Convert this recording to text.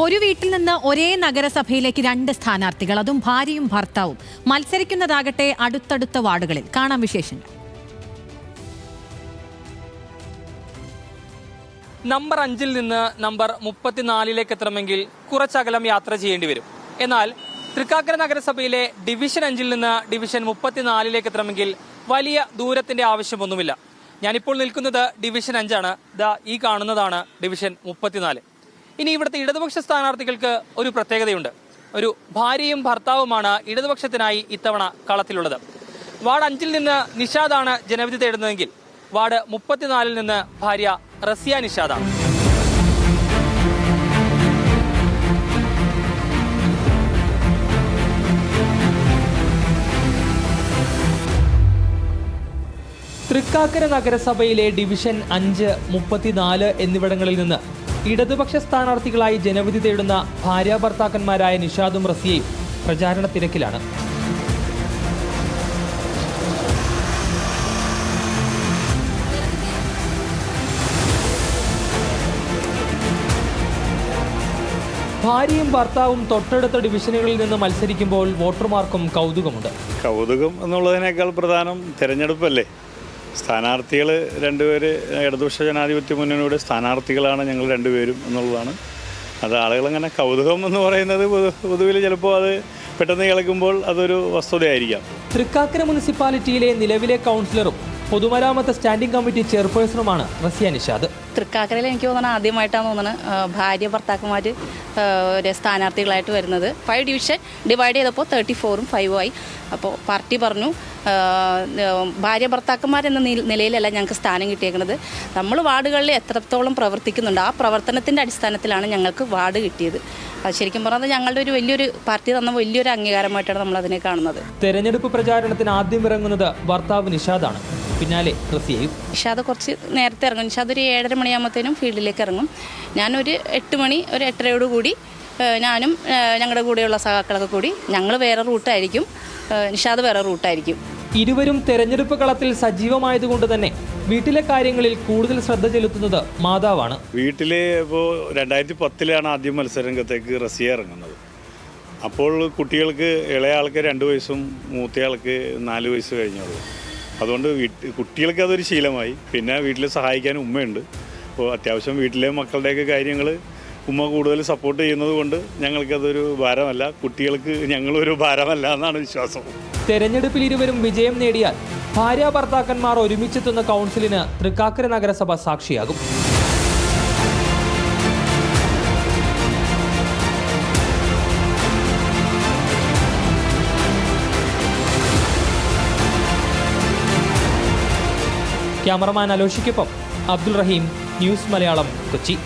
ഒരു വീട്ടിൽ നിന്ന് ഒരേ നഗരസഭയിലേക്ക് രണ്ട് സ്ഥാനാർത്ഥികൾ അതും ഭാര്യയും ഭർത്താവും മത്സരിക്കുന്നതാകട്ടെ അടുത്തടുത്ത വാർഡുകളിൽ. കാണാം വിശേഷങ്ങൾ. നമ്പർ അഞ്ചിൽ നിന്ന് നമ്പർ മുപ്പത്തിനാലിലേക്ക് എത്തണമെങ്കിൽ കുറച്ചകലം യാത്ര ചെയ്യേണ്ടി വരും. എന്നാൽ തൃക്കാക്കര നഗരസഭയിലെ ഡിവിഷൻ അഞ്ചിൽ നിന്ന് ഡിവിഷൻ മുപ്പത്തിനാലിലേക്ക് എത്തണമെങ്കിൽ വലിയ ദൂരത്തിന്റെ ആവശ്യമൊന്നുമില്ല. ഞാനിപ്പോൾ നിൽക്കുന്നത് ഡിവിഷൻ അഞ്ചാണ്. ദാ ഈ കാണുന്നതാണ് ഡിവിഷൻ മുപ്പത്തിനാല്. ഇനി ഇവിടുത്തെ ഇടതുപക്ഷ സ്ഥാനാർത്ഥികൾക്ക് ഒരു പ്രത്യേകതയുണ്ട്. ഒരു ഭാര്യയും ഭർത്താവുമാണ് ഇടതുപക്ഷത്തിനായി ഇത്തവണ കളത്തിലുള്ളത്. വാർഡ് അഞ്ചിൽ നിന്ന് നിഷാദാണ് ജനവിധി തേടുന്നതെങ്കിൽ വാർഡ് മുപ്പത്തിനാലിൽ നിന്ന് ഭാര്യ റസിയ നിഷാദാണ്. തൃക്കാക്കര നഗരസഭയിലെ ഡിവിഷൻ അഞ്ച് മുപ്പത്തിനാല് എന്നിവിടങ്ങളിൽ നിന്ന് ഇടതുപക്ഷ സ്ഥാനാർത്ഥികളായി ജനവിധി തേടുന്ന ഭാര്യ ഭർത്താക്കന്മാരായ നിഷാദും റസിയയും പ്രചാരണ തിരക്കിലാണ്. ഭാര്യയും ഭർത്താവും തൊട്ടടുത്ത ഡിവിഷനുകളിൽ നിന്ന് മത്സരിക്കുമ്പോൾ വോട്ടർമാർക്കും കൗതുകമുണ്ട്. കൗതുകം എന്നുള്ളതിനേക്കാൾ പ്രധാനം തിരഞ്ഞെടുപ്പല്ലേ? സ്ഥാനാർത്ഥികൾ രണ്ടുപേര് ഇടതുപക്ഷ ജനാധിപത്യ മുന്നണിയുടെ സ്ഥാനാർത്ഥികളാണ് ഞങ്ങൾ രണ്ടുപേരും എന്നുള്ളതാണ്. അത് ആളുകളങ്ങനെ കൗതുകം എന്ന് പറയുന്നത് പൊതു- പൊതുവിൽ ചിലപ്പോൾ അത് പെട്ടെന്ന് കേൾക്കുമ്പോൾ അതൊരു വസ്തുതയായിരിക്കാം. തൃക്കാക്കര മുനിസിപ്പാലിറ്റിയിലെ നിലവിലെ കൗൺസിലറും പൊതുമരാമത്ത് സ്റ്റാൻഡിംഗ് കമ്മിറ്റി ചെയർപേഴ്സണുമാണ് റസിയ നിഷാദ്. തൃക്കാക്കരയിൽ എനിക്ക് തോന്നുന്നത് ആദ്യമായിട്ടാണ് തോന്നുന്നത് ഭാര്യ ഭർത്താക്കന്മാർ ഒരു സ്ഥാനാർത്ഥികളായിട്ട് വരുന്നത്. ഫൈവ് ഡിവിഷൻ ഡിവൈഡ് ചെയ്തപ്പോൾ തേർട്ടി ഫോറും ഫൈവും ആയി. അപ്പോൾ പാർട്ടി പറഞ്ഞു ഭാര്യ ഭർത്താക്കന്മാരെന്ന എന്ന നിലയിലല്ല ഞങ്ങൾക്ക് സ്ഥാനം കിട്ടിയേക്കുന്നത് നമ്മൾ വാർഡുകളിൽ എത്രത്തോളം പ്രവർത്തിക്കുന്നുണ്ട് ആ പ്രവർത്തനത്തിന്റെ അടിസ്ഥാനത്തിലാണ് ഞങ്ങൾക്ക് വാർഡ് കിട്ടിയത്. അത് ശരിക്കും പറഞ്ഞാൽ ഞങ്ങളുടെ ഒരു വലിയൊരു പാർട്ടി തന്ന വലിയൊരു അംഗീകാരമായിട്ടാണ് നമ്മൾ അതിനെ കാണുന്നത്. തെരഞ്ഞെടുപ്പ് പ്രചാരണത്തിന് ആദ്യം ഇറങ്ങുന്നത് ഭർത്താവ് നിഷാദാണ്. പിന്നാലെ നിഷാദ് കുറച്ച് നേരത്തെ ഇറങ്ങും. നിഷാദ് ഒരു ഏഴര മണിയാകുമ്പോഴത്തേനും ഫീൽഡിലേക്ക് ഇറങ്ങും. ഞാനൊരു എട്ട് മണി ഒരു എട്ടരയോട് കൂടി ഞാനും ഞങ്ങളുടെ കൂടെയുള്ള സഹാക്കളൊക്കെ കൂടി ഞങ്ങൾ വേറെ റൂട്ടായിരിക്കും. നിഷാദ് വേറെ റൂട്ടായിരിക്കും. ഇരുവരും തെരഞ്ഞെടുപ്പ് കളത്തിൽ സജീവമായതുകൊണ്ട് തന്നെ വീട്ടിലെ കാര്യങ്ങളിൽ കൂടുതൽ ശ്രദ്ധ ചെലുത്തുന്നത് മാതാവാണ്. വീട്ടിൽ ഇപ്പോൾ രണ്ടായിരത്തി പത്തിലാണ് ആദ്യം മത്സരരംഗത്തേക്ക് റസിയ ഇറങ്ങുന്നത്. അപ്പോൾ കുട്ടികൾക്ക് ഇളയ ആൾക്ക് രണ്ട് വയസ്സും മൂത്തയാൾക്ക് നാല് വയസ്സ് കഴിഞ്ഞുള്ളൂ അതുകൊണ്ട് വീട്ടിൽ കുട്ടികൾക്ക് അതൊരു ശീലമായി. പിന്നെ വീട്ടിൽ സഹായിക്കാൻ ഉമ്മയുണ്ട്. അപ്പോൾ അത്യാവശ്യം വീട്ടിലെ മക്കളുടെയൊക്കെ കാര്യങ്ങൾ ഉമ്മ കൂടുതൽ സപ്പോർട്ട് ചെയ്യുന്നത് കൊണ്ട് ഞങ്ങൾക്കതൊരു ഭാരമല്ല. കുട്ടികൾക്ക് ഞങ്ങളൊരു ഭാരമല്ല എന്നാണ് വിശ്വാസം. തെരഞ്ഞെടുപ്പിൽ ഇരുവരും വിജയം നേടിയാൽ ഭാര്യ ഭർത്താക്കന്മാർ ഒരുമിച്ചെത്തുന്ന കൗൺസിലിന് തൃക്കാക്കര നഗരസഭ സാക്ഷിയാകും. ക്യാമറമാൻ അലോഷിക്കൊപ്പം അബ്ദുൾ റഹീം ന്യൂസ് മലയാളം കൊച്ചി.